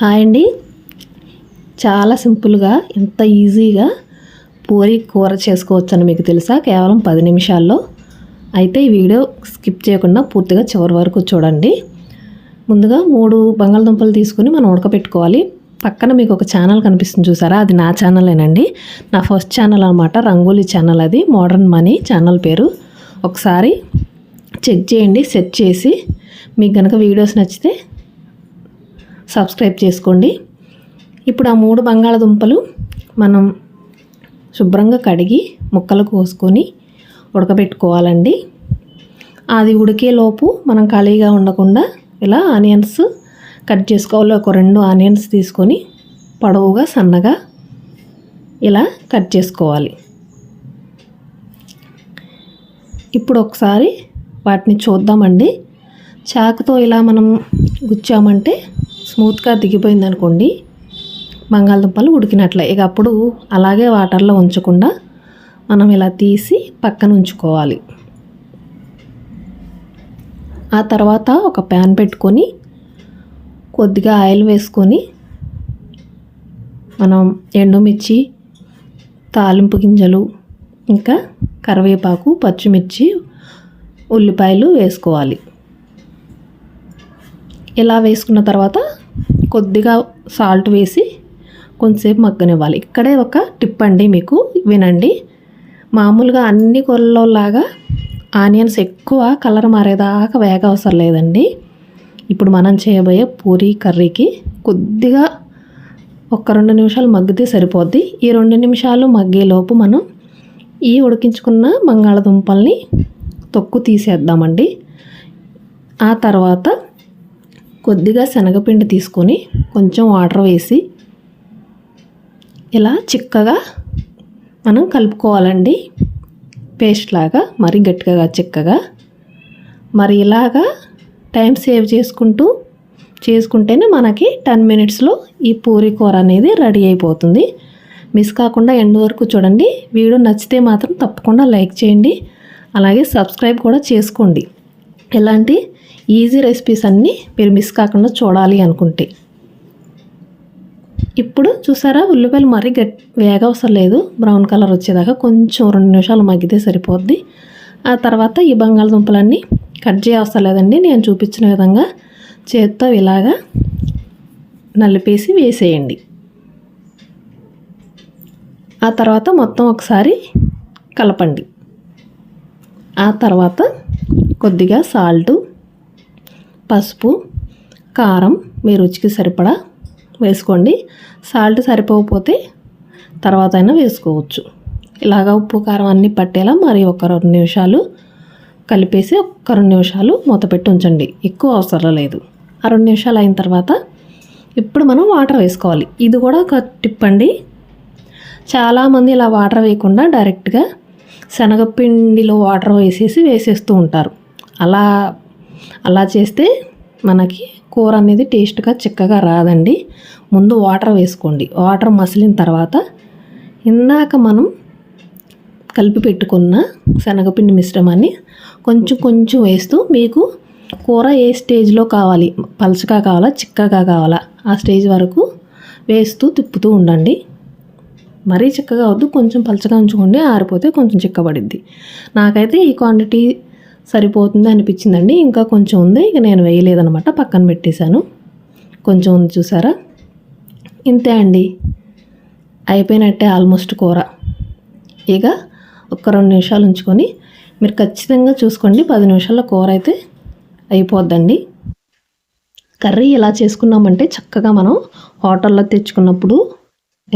Hi అండి. చాలా సింపుల్గా ఇంత ఈజీగా పూరి కూర చేసుకోవచ్చని మీకు తెలుసా? కేవలం పది నిమిషాల్లో. అయితే ఈ వీడియో స్కిప్ చేయకుండా పూర్తిగా చివరి వరకు చూడండి. ముందుగా మూడు బంగాళదుంపలు తీసుకుని మనం ఉడకపెట్టుకోవాలి. పక్కన మీకు ఒక ఛానల్ కనిపిస్తుంది చూసారా? అది నా ఛానలేనండి. నా ఫస్ట్ ఛానల్ అనమాట రంగోలీ ఛానల్ అది. మోడర్న్ మనీ ఛానల్ పేరు. ఒకసారి చెక్ చేయండి సెట్ చేసి మీకు కనుక వీడియోస్ నచ్చితే సబ్స్క్రైబ్ చేసుకోండి. ఇప్పుడు ఆ మూడు బంగాళదుంపలు మనం శుభ్రంగా కడిగి ముక్కలు కోసుకొని ఉడకబెట్టుకోవాలండి. అది ఉడికేలోపు మనం ఖాళీగా ఉండకుండా ఇలా ఆనియన్స్ కట్ చేసుకోవాలి. ఒక రెండు ఆనియన్స్ తీసుకొని పొడవుగా సన్నగా ఇలా కట్ చేసుకోవాలి. ఇప్పుడు ఒకసారి వాటిని చూద్దామండి. చాకుతో ఇలా మనం గుచ్చామంటే స్మూత్గా దిగిపోయింది అనుకోండి బంగాళదుంపలు ఉడికినట్లే. ఇక అప్పుడు అలాగే వాటర్లో ఉంచకుండా మనం ఇలా తీసి పక్కన ఉంచుకోవాలి. ఆ తర్వాత ఒక ప్యాన్ పెట్టుకొని కొద్దిగా ఆయిల్ వేసుకొని మనం ఎండుమిర్చి తాలింపు గింజలు ఇంకా కరివేపాకు పచ్చిమిర్చి ఉల్లిపాయలు వేసుకోవాలి. ఇలా వేసుకున్న తర్వాత కొద్దిగా సాల్ట్ వేసి కొంచెంసేపు మగ్గనివ్వాలి. ఇక్కడే ఒక టిప్ అండి మీకు వినండి. మామూలుగా అన్ని కూరల్లోలాగా ఆనియన్స్ ఎక్కువ కలర్ మారేదాకా వేగ అవసరం లేదండి. ఇప్పుడు మనం చేయబోయే పూరీ కర్రీకి కొద్దిగా ఒక రెండు నిమిషాలు మగ్గితే సరిపోద్ది. ఈ రెండు నిమిషాలు మగ్గేలోపు మనం ఈ ఉడికించుకున్న బంగాళదుంపల్ని తొక్కు తీసేద్దామండి. ఆ తర్వాత కొద్దిగా శనగపిండి తీసుకొని కొంచెం వాటర్ వేసి ఇలా చిక్కగా మనం కలుపుకోవాలండి. పేస్ట్ లాగా మరి గట్టిగా చిక్కగా. మరి ఇలాగా టైం సేవ్ చేసుకుంటూ చేసుకుంటేనే మనకి టెన్ మినిట్స్లో ఈ పూరి కూర అనేది రెడీ అయిపోతుంది. మిస్ కాకుండా ఎండ్ వరకు చూడండి. వీడియో నచ్చితే మాత్రం తప్పకుండా లైక్ చేయండి. అలాగే సబ్స్క్రైబ్ కూడా చేసుకోండి. ఇలాంటి ఈజీ రెసిపీస్ అన్నీ మీరు మిస్ కాకుండా చూడాలి అనుకుంటే. ఇప్పుడు చూసారా ఉల్లిపాయలు మరీ గట్ వేగ అవసరం లేదు. బ్రౌన్ కలర్ వచ్చేదాకా కొంచెం రెండు నిమిషాలు మగ్గితే సరిపోద్ది. ఆ తర్వాత ఈ బంగాళదుంపలన్నీ కట్ చేయవసరం లేదండి. నేను చూపించిన విధంగా చేత్తో ఇలాగా నలిపేసి వేసేయండి. ఆ తర్వాత మొత్తం ఒకసారి కలపండి. ఆ తర్వాత కొద్దిగా సాల్టు పసుపు కారం మీ రుచికి సరిపడా వేసుకోండి. సాల్ట్ సరిపోకపోతే తర్వాత అయినా వేసుకోవచ్చు. ఇలాగ ఉప్పు కారం అన్నీ పట్టేలా మరి ఒక రెండు నిమిషాలు కలిపేసి ఒక రెండు నిమిషాలు మూతపెట్టి ఉంచండి. ఎక్కువ అవసరం లేదు. ఆ రెండు నిమిషాలు అయిన తర్వాత ఇప్పుడు మనం వాటర్ వేసుకోవాలి. ఇది కూడా ఒక టిప్ అండి. చాలామంది ఇలా వాటర్ వేయకుండా డైరెక్ట్గా శనగపిండిలో వాటర్ వేసేసి వేసేస్తూ ఉంటారు. అలా అలా చేస్తే మనకి కూర అనేది టేస్ట్గా చిక్కగా రాదండి. ముందు వాటర్ వేసుకోండి. వాటర్ మసిలిన తర్వాత ఇందాక మనం కలిపి పెట్టుకున్న శనగపిండి మిశ్రమాన్ని కొంచెం కొంచెం వేస్తూ మీకు కూర ఏ స్టేజ్లో కావాలి పలచగా కావాలా చిక్కగా కావాలా ఆ స్టేజ్ వరకు వేస్తూ తిప్పుతూ ఉండండి. మరీ చిక్కగా వద్దు కొంచెం పలచగా ఉంచుకోండి ఆరిపోతే కొంచెం చిక్కబడిద్ది. నాకైతే ఈ క్వాంటిటీ సరిపోతుంది అనిపించిందండి. ఇంకా కొంచెం ఉంది. ఇక నేను వేయలేదనమాట పక్కన పెట్టేశాను. కొంచెం ఉంది చూసారా? ఇంతే అండి. అయిపోయినట్టే ఆల్మోస్ట్ కూర. ఇక ఒక రెండు నిమిషాలు ఉంచుకొని మీరు ఖచ్చితంగా చూసుకోండి. పది నిమిషాల్లో కూర అయితే అయిపోద్దండి. కర్రీ ఇలా చేసుకున్నామంటే చక్కగా మనం హోటల్లో తెచ్చుకున్నప్పుడు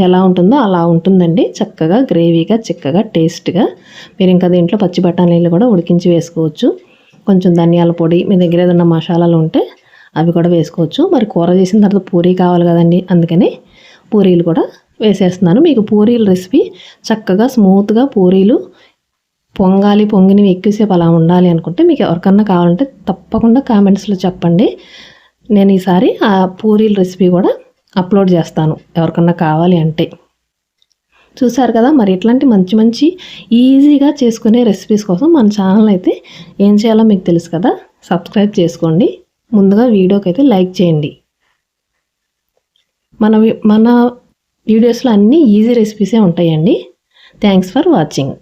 ఎలా ఉంటుందో అలా ఉంటుందండి. చక్కగా గ్రేవీగా చిక్కగా టేస్ట్గా. మీరు ఇంకా దీంట్లో పచ్చి బఠానీలు కూడా ఉడికించి వేసుకోవచ్చు. కొంచెం ధనియాల పొడి మీ దగ్గర ఏదైనా మసాలాలు ఉంటే అవి కూడా వేసుకోవచ్చు. మరి కూర చేసిన తర్వాత పూరీ కావాలి కదండి అందుకని పూరీలు కూడా వేసేస్తున్నాను. మీకు పూరీల రెసిపీ చక్కగా స్మూత్గా పూరీలు పొంగాలి పొంగినవి ఎక్కువసేపు అలా ఉండాలి అనుకుంటే మీకు ఎవరికన్నా కావాలంటే తప్పకుండా కామెంట్స్లో చెప్పండి. నేను ఈసారి ఆ పూరీల రెసిపీ కూడా అప్లోడ్ చేస్తాను ఎవరికన్నా కావాలి అంటే. చూసారు కదా మరి ఇట్లాంటి మంచి మంచి ఈజీగా చేసుకునే రెసిపీస్ కోసం మన ఛానల్ అయితే ఏం చేయాలో మీకు తెలుసు కదా సబ్స్క్రైబ్ చేసుకోండి. ముందుగా వీడియోకి అయితే లైక్ చేయండి. మన మన వీడియోస్లో అన్నీ ఈజీ రెసిపీసే ఉంటాయండి. Thanks for watching